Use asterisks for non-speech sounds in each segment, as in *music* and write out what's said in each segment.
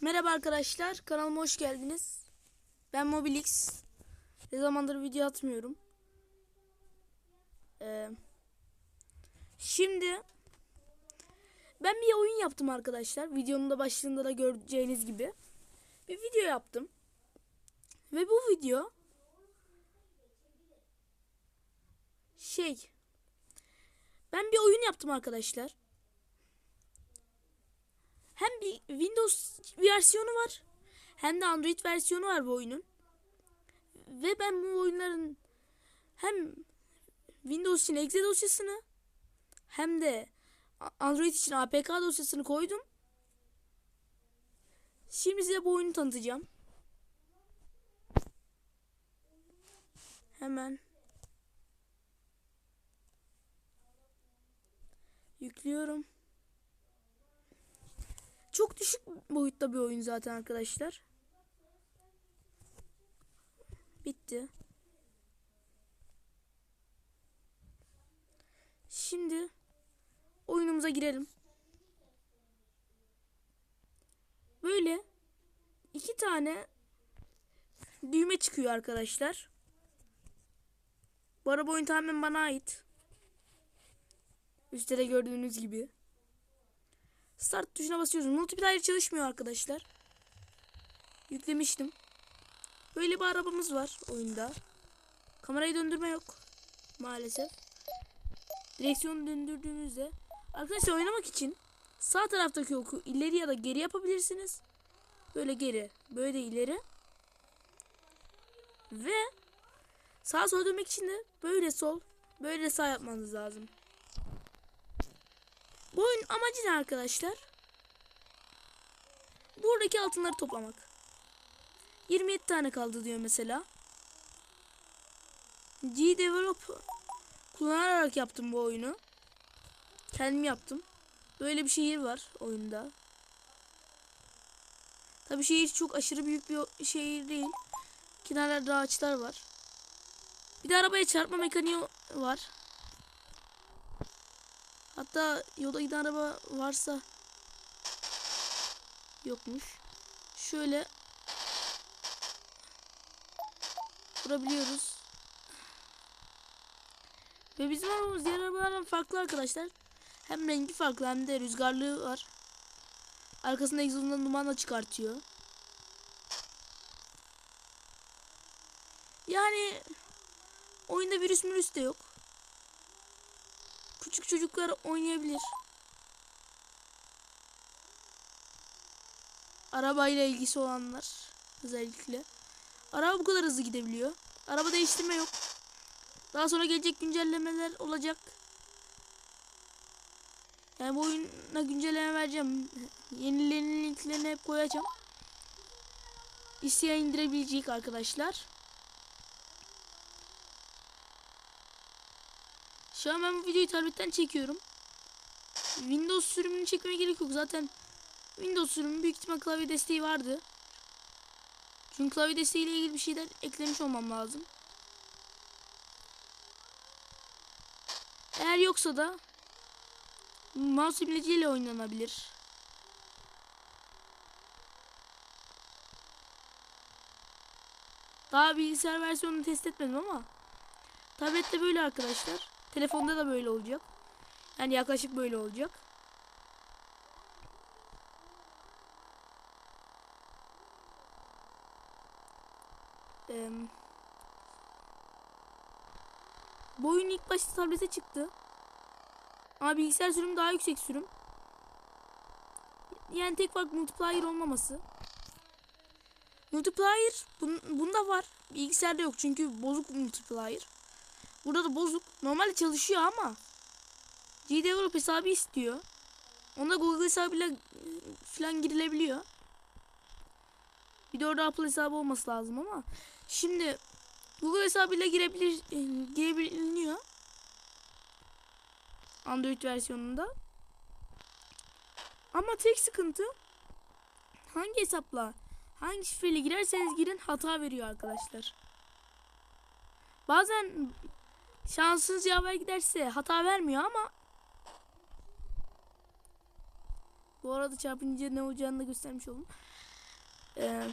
Merhaba arkadaşlar, kanalıma hoş geldiniz. Ben Mobilix. Ne zamandır video atmıyorum. Ee, şimdi ben bir oyun yaptım arkadaşlar. Videonun da başlığında da göreceğiniz gibi. Bir video yaptım. Ve bu video şey ben bir oyun yaptım arkadaşlar. Hem bir Windows versiyonu var hem de Android versiyonu var bu oyunun. Ve ben bu oyunların hem Windows için exe dosyasını hem de Android için APK dosyasını koydum. Şimdi size bu oyunu tanıtacağım. Hemen yüklüyorum. Çok düşük boyutta bir oyun zaten arkadaşlar. Bitti. Şimdi oyunumuza girelim. Böyle iki tane düğme çıkıyor arkadaşlar. Bu araba oyun tamamen bana ait. Üstte de gördüğünüz gibi. Start tuşuna basıyoruz. Multiplayer çalışmıyor arkadaşlar. Yüklemiştim. Böyle bir arabamız var oyunda. Kamerayı döndürme yok. Maalesef. Direksiyonu döndürdüğünüzde arkadaşlar oynamak için sağ taraftaki oku ileri ya da geri yapabilirsiniz. Böyle geri, böyle de ileri. Ve sağa sola dönmek için de böyle sol, böyle sağ yapmanız lazım. Bu oyun amacı ne arkadaşlar? Buradaki altınları toplamak. 27 tane kaldı diyor mesela. G-Develop kullanarak yaptım bu oyunu. Kendim yaptım. Böyle bir şehir var oyunda. Tabi şehir çok aşırı büyük bir şehir değil. Kenarlarda ağaçlar var. Bir de arabaya çarpma mekaniği var. Hatta yolda giden araba varsa yokmuş. Şöyle vurabiliyoruz. Ve bizim arabamız diğer arabalardan farklı arkadaşlar. Hem rengi farklı hem de rüzgarlığı var. Arkasında egzozundan duman da çıkartıyor. Yani oyunda virüs mürüs de yok. Küçük çocuklar oynayabilir. Arabayla ilgisi olanlar özellikle. Araba bu kadar hızlı gidebiliyor. Araba değiştirme yok. Daha sonra gelecek güncellemeler olacak. Yani bu oyuna güncelleme vereceğim. *laughs* Yenilerinin linklerini hep koyacağım. İsteyen indirebilecek arkadaşlar. Şu an ben bu videoyu tabletten çekiyorum. Windows sürümünü çekmeye gerek yok. Zaten Windows sürümü büyük ihtimal klavye desteği vardı. Çünkü klavye desteğiyle ilgili bir şeyler eklemiş olmam lazım. Eğer yoksa da mouse imleciyle oynanabilir. Daha bilgisayar versiyonunu test etmedim ama tablette böyle arkadaşlar. Telefonda da böyle olacak. Yani yaklaşık böyle olacak. Eee bu oyun ilk başta tablete çıktı. Ama bilgisayar sürümü daha yüksek sürüm. Yani tek fark multiplayer olmaması. Multiplayer bun, bunda var. Bilgisayarda yok çünkü bozuk multiplayer. Burada da bozuk. Normalde çalışıyor ama G-Develop hesabı istiyor. Onda Google hesabıyla falan girilebiliyor. Bir de orada Apple hesabı olması lazım ama şimdi Google hesabıyla girebilir e, girebiliniyor. Android versiyonunda. Ama tek sıkıntı hangi hesapla hangi şifreyle girerseniz girin hata veriyor arkadaşlar. Bazen şansınız yaver giderse hata vermiyor ama bu arada çarpınca ne olacağını da göstermiş oldum. Ee,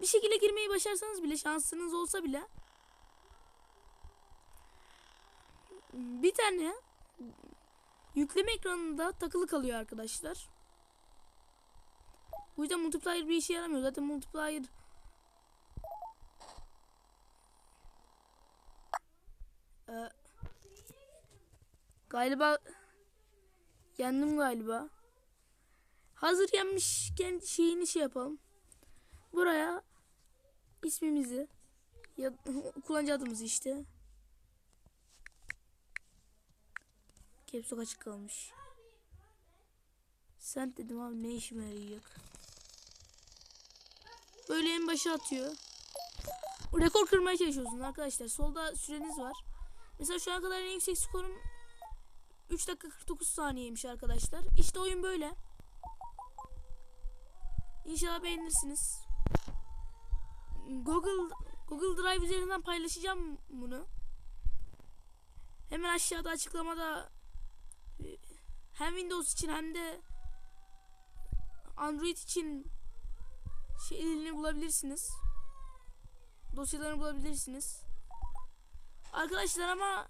bir şekilde girmeyi başarsanız bile şansınız olsa bile bir tane yükleme ekranında takılı kalıyor arkadaşlar. Bu yüzden multiplayer bir işe yaramıyor. Zaten multiplayer Ee, galiba yendim galiba. Hazır yenmişken şeyini şey yapalım. Buraya ismimizi ya *laughs* kullanıcı adımızı işte. Caps Lock açık kalmış. Sen dedim abi ne işime yarayacak. Böyle en başa atıyor. Rekor kırmaya çalışıyorsunuz arkadaşlar. Solda süreniz var. Mesela şu ana kadar en yüksek skorum 3 dakika 49 saniyeymiş arkadaşlar. İşte oyun böyle. İnşallah beğenirsiniz. Google Google Drive üzerinden paylaşacağım bunu. Hemen aşağıda açıklamada e, hem Windows için hem de Android için şeylerini bulabilirsiniz. Dosyalarını bulabilirsiniz. Arkadaşlar ama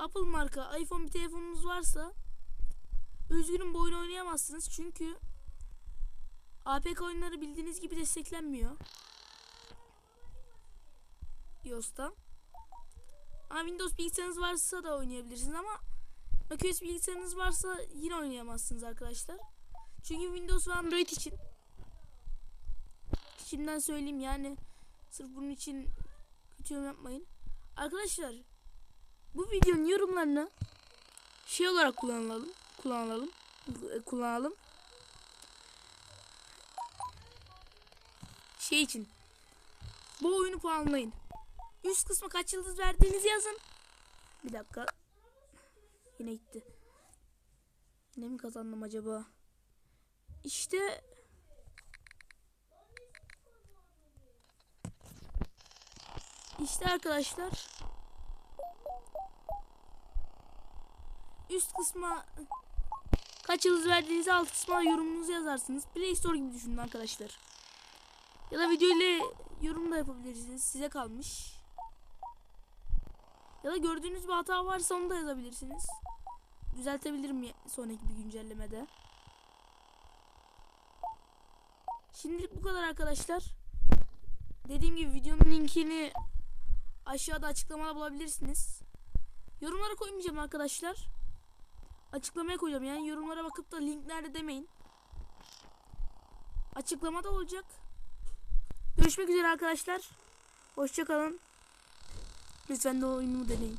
Apple marka iPhone bir telefonunuz varsa üzgünüm bu oyunu oynayamazsınız çünkü APK oyunları bildiğiniz gibi desteklenmiyor. iOS'ta. Ama Windows bilgisayarınız varsa da oynayabilirsiniz ama macOS bilgisayarınız varsa yine oynayamazsınız arkadaşlar. Çünkü Windows ve Android için şimdiden söyleyeyim yani sırf bunun için kötü yapmayın. Arkadaşlar bu videonun yorumlarını şey olarak kullanalım. Kullanalım. e, Kullanalım. Şey için. Bu oyunu puanlayın. Üst kısma kaç yıldız verdiğinizi yazın. Bir dakika. Yine gitti. Yine mi kazandım acaba? İşte İşte arkadaşlar. Üst kısma kaç yıldız verdiğinizi alt kısma yorumunuzu yazarsınız. Play Store gibi düşünün arkadaşlar. Ya da video ile yorum da yapabilirsiniz. Size kalmış. Ya da gördüğünüz bir hata varsa onu da yazabilirsiniz. Düzeltebilirim sonraki bir güncellemede. Şimdilik bu kadar arkadaşlar. Dediğim gibi videonun linkini aşağıda açıklamada bulabilirsiniz. Yorumlara koymayacağım arkadaşlar. Açıklamaya koyacağım. Yani yorumlara bakıp da link nerede demeyin. Açıklamada olacak. Görüşmek üzere arkadaşlar. Hoşçakalın. Lütfen de oyunumu deneyin.